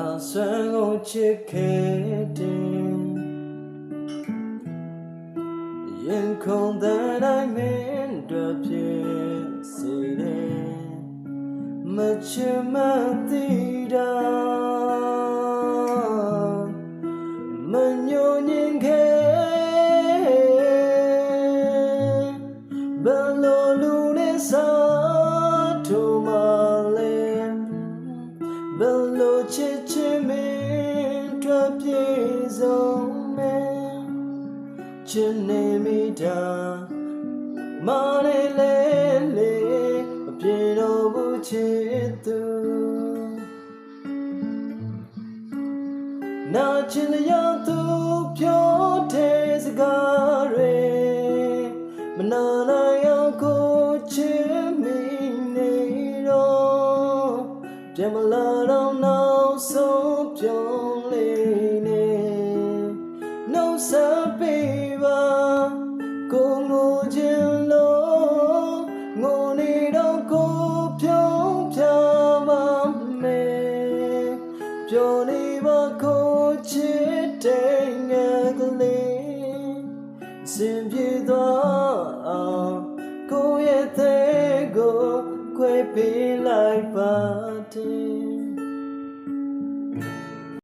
နာဆွမ်းကိုချစ်ခဲ့တယ်ရင်ခုန်တဲ့တိုင်းမင်းတို့ဖြစ်စေတယ်မချင်မသိတာ ချင်နေမိတာမနေလေလေအပြေတော့ဘူးချစ်သူနာချင်လျောက်သူပြောတဲ့စကားတွေမနာနိုင်အောင်ကိုချစ်မိနေတော့ပြန်မလာတော့နောက်ဆုံးပြုံးလေးနဲ့နှုတ်ဆ က်ပေးပါကိုငိုခြင်းလို့ငိုနေတော့ကိုဖြုံးပြပါမယ်ပြောနေပါကိုချစ်တဲ့ငယ်ကလေးစင်ပြေသွားအောင်ကိုရဲ့တဲ့ကိုခွဲပေးလိုက်ပါတယ်